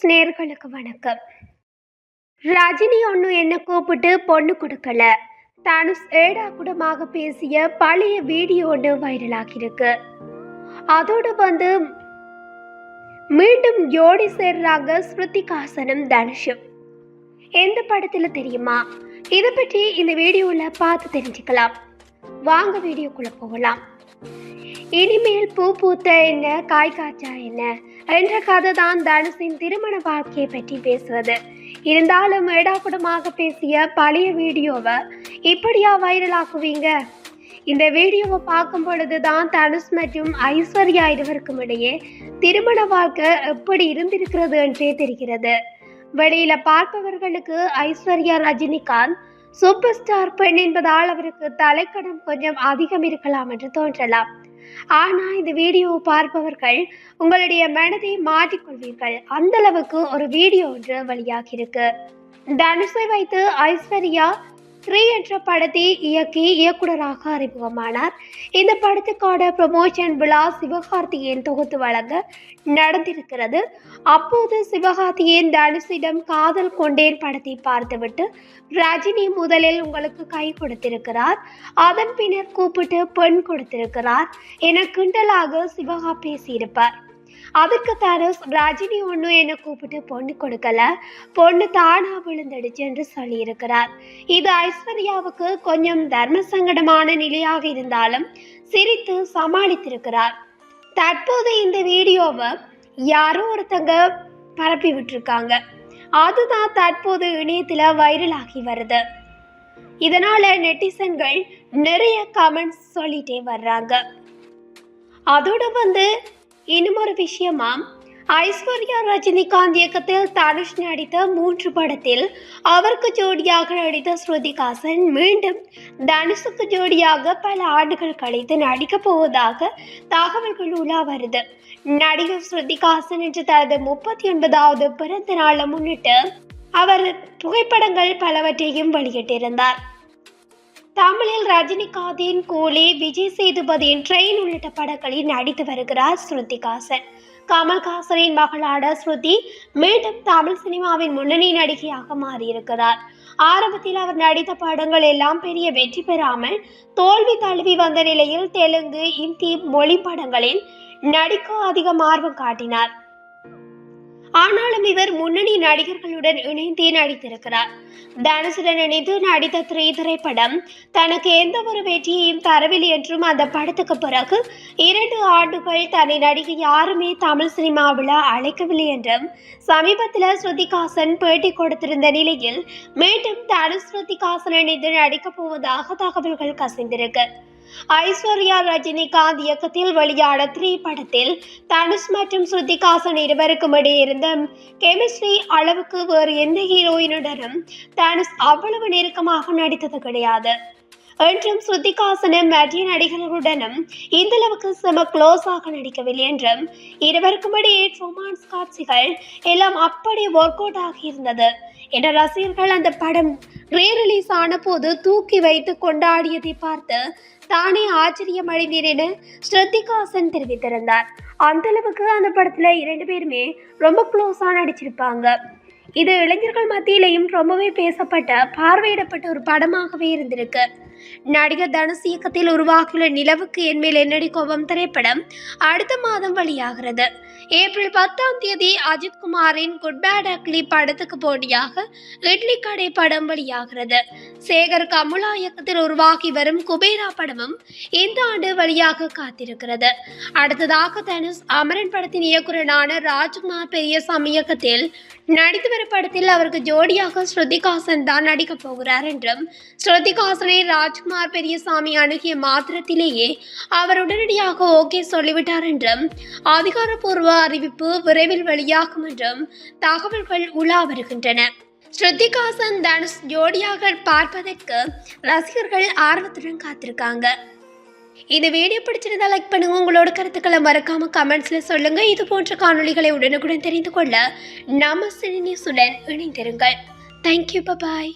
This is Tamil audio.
நியூஸ் நேர்களுக்கு வணக்கம். ரஜினி ஒன்று என்ன கூப்பிட்டு பொண்ணு கொடுக்கல. தனுஷ் ஏடாகுடமாக பேசிய பழைய வீடியோ ஒன்று வைரலாகியிருக்கு அதோடு வந்து மீண்டும் ஜோடி சேர்றாங்க ஸ்ருதிகாசனும் தனுஷும். எந்த படத்தில் தெரியுமா? இதை பற்றி இந்த வீடியோவில் பார்த்து தெரிஞ்சுக்கலாம். வாங்க வீடியோக்குள்ளே போகலாம். இனிமேல் பூ பூத்த என்ன காய் காய்ச்சா என்ன என்ற கதை தான் தனுஷின் திருமண வாழ்க்கையை பற்றி பேசுவது. இருந்தாலும் ஏடாகுடமாக பேசிய பழைய வீடியோவை இப்படியா வைரலாக்குவீங்க இந்த வீடியோவை பார்க்கும் பொழுது தான் தனுஷ் மற்றும் ஐஸ்வர்யா இருவருக்கும் இடையே திருமண வாழ்க்கை எப்படி இருந்திருக்கிறது என்றே தெரிகிறது. வெளியில பார்ப்பவர்களுக்கு ஐஸ்வர்யா ரஜினிகாந்த் சூப்பர் ஸ்டார் பெண் என்பதால் அவருக்கு தலைக்கடம் கொஞ்சம் அதிகம் இருக்கலாம் என்று தோன்றலாம். ஆனால் இந்த வீடியோவை பார்ப்பவர்கள் உங்களுடைய மனதை மாற்றிக்கொள்வீர்கள். அந்த அளவுக்கு ஒரு வீடியோ ஒன்று வெளியாகியிருக்கு தனுஷை வைத்து ஐஸ்வர்யா ஸ்ரீ என்ற படத்தை இயக்கி இயக்குனராக அறிமுகமானார். இந்த படத்துக்கான ப்ரமோஷன் விழா சிவகார்த்திகேயன் தொகுத்து வழங்க நடந்திருக்கிறது. அப்போது சிவகார்த்திகேயன் தனுஷிடம் காதல் கொண்டேன் படத்தை பார்த்துவிட்டு ரஜினி முதலில் உங்களுக்கு கை கொடுத்திருக்கிறார். அதன் பின்னர் கூப்பிட்டு பெண் கொடுத்திருக்கிறார். என கிண்டலாக சிவகா பேசியிருப்பார். அதுக்கு தனுஷ் ரஜினி ஒன்றும் என்னை கூப்பிட்டு பொண்ணு கொடுக்கல. பொண்ணு தானா விழுந்துடுச்சு என்று சொல்லியிருக்கிறார். இது ஐஸ்வர்யாவுக்கு கொஞ்சம் தர்ம சங்கடமான நிலையாக இருந்தாலும் சிரித்து சமாளித்திருக்கிறார். தற்போது இந்த வீடியோவை யாரோ ஒருத்தங்க பரப்பி விட்டுருக்காங்க. அதுதான் தற்போது இணையத்தில் வைரலாகி வருது. இதனால நெட்டிசன்கள் நிறைய கமெண்ட்ஸ் சொல்லிட்டே வர்றாங்க. அதோட வந்து இன்னும் ஒரு விஷயமா ஐஸ்வர்யா ரஜினிகாந்த் இயக்கத்தில் தனுஷ் நடித்த மூன்று படத்தில் அவருக்கு ஜோடியாக நடித்த ஸ்ருதிகாசன் மீண்டும் தனுஷுக்கு ஜோடியாக பல ஆண்டுகள் கழித்து நடிக்கப் போவதாக தகவல்கள் உலா வருது. நடிகர் ஸ்ருதிகாசன் இன்று தனது முப்பத்தி ஒன்பதாவது பிறந்த நாளை முன்னிட்டு அவர் புகைப்படங்கள் பலவற்றையும் வெளியிட்டிருந்தார். தமிழில் ரஜினிகாந்தின் கூலி விஜய் சேதுபதியின் ட்ரெயின் உள்ளிட்ட படங்களில் நடித்து வருகிறார் ஸ்ருதிகாசன். கமல்ஹாசனின் மகளான ஸ்ருதி மீண்டும் தமிழ் சினிமாவின் முன்னணி நடிகையாக மாறியிருக்கிறார். ஆரம்பத்தில் அவர் நடித்த படங்கள் எல்லாம் பெரிய வெற்றி பெறாமல் தோல்வி தழுவி வந்த நிலையில் தெலுங்கு இந்தி மொழி படங்களில் நடிக்க அதிகம் ஆர்வம் காட்டினார். ஆனாலும் இவர் முன்னணி நடிகர்களுடன் இணைந்தே நடித்திருக்கிறார். தனுசுடன் இணைந்து நடித்த திரை திரைப்படம் தனக்கு எந்த ஒரு வெற்றியையும் தரவில்லை என்றும் அந்த படத்துக்கு பிறகு இரண்டு ஆண்டுகள் தன்னை நடிகை யாருமே தமிழ் சினிமாவில் அழைக்கவில்லை என்றும் சமீபத்தில் ஸ்ருதிகாசன் பேட்டி கொடுத்திருந்த நிலையில் மீண்டும் தனுஷ் ஸ்ருதிகாசன் இணைந்து நடிக்கப் போவதாக தகவல்கள் கசிந்திருக்கு. ஐஸ்வர்யா ரஜினிகாந்த் இயக்கத்தில் வெளியான த்ரீ படத்தில் தனுஷ் மற்றும் ஸ்ருதிகாசன் இருவருக்கும் இடையே இருந்த கெமிஸ்ட்ரி அளவுக்கு வேறு எந்த ஹீரோயினுடனும் தனுஷ் அவ்வளவு நெருக்கமாக நடித்தது கிடையாது. என்றும் ஸ்ருதிகாசனும் மற்ற நடிகர்களுடனும் இந்த அளவுக்கு செம க்ளோஸாக நடிக்கவில்லை என்றும் இருவருக்கும் இடையே ரொமான்ஸ் காட்சிகள் எல்லாம் அப்படி ஒர்க் அவுட் ஆகியிருந்தது என்ற ரசிகர்கள் அந்த படம் ரீ ரிலீஸ் ஆன போது தூக்கி வைத்து கொண்டாடியதை பார்த்து தானே ஆச்சரியம் அடைந்தேன் என ஸ்ருதிகாசன் தெரிவித்திருந்தார். அந்த அளவுக்கு அந்த படத்தில் இரண்டு பேருமே ரொம்ப க்ளோஸாக நடிச்சிருப்பாங்க. இது இளைஞர்கள் மத்தியிலையும் ரொம்பவே பேசப்பட்ட பார்வையிடப்பட்ட ஒரு படமாகவே இருந்திருக்கு. நடிகர் தனுஷ் இயக்கத்தில் உருவாகியுள்ள நிலவுக்கு என்மேல் என்னடி கோபம் திரைப்படம் அடுத்த மாதம் வெளியாகிறது. ஏப்ரல் பத்தாம் தேதி அஜித் குமாரின் குட் பேட் அக்லி படத்துக்கு போட்டியாக இட்லி கடை படம் வெளியாகிறது. சேகர் கமுலா இயக்கத்தில் உருவாகி வரும் குபேரா படமும் இந்த ஆண்டு வெளியாக காத்திருக்கிறது. அடுத்ததாக தனுஷ் அமரன் படத்தின் இயக்குனரான ராஜ்குமார் பெரியசாமி இயக்கத்தில் நடித்து வரும் படத்தில் அவருக்கு ஜோடியாக ஸ்ருதிகாசன் தான் நடிக்கப் போகிறார் என்றும் ஸ்ருதிகாசனை ராஜ்குமார் பெரியசாமி அணுகிய மாத்திரத்திலேயே அவர் உடனடியாக ஓகே சொல்லிவிட்டார் என்றும் அதிகாரப்பூர்வ அறிவிப்பு விரைவில் வெளியாகும் என்றும் தகவல்கள் உலா வருகின்றன. ஸ்ருதிகாசன் தனுஷ் ஜோடியாக பார்ப்பதற்கு ரசிகர்கள் ஆர்வத்துடன் காத்திருக்காங்க. இந்த வீடியோ பிடிச்சிருந்தா லைக் பண்ணுங்க. உங்களோட கருத்துக்களை மறக்காம கமெண்ட்ஸ்ல சொல்லுங்க. இது போன்ற காணொளிகளை உடனுக்குடன் தெரிந்து கொள்ள நம்ம சினி நியூஸுடன் இணைந்திருங்கள். Thank you bye bye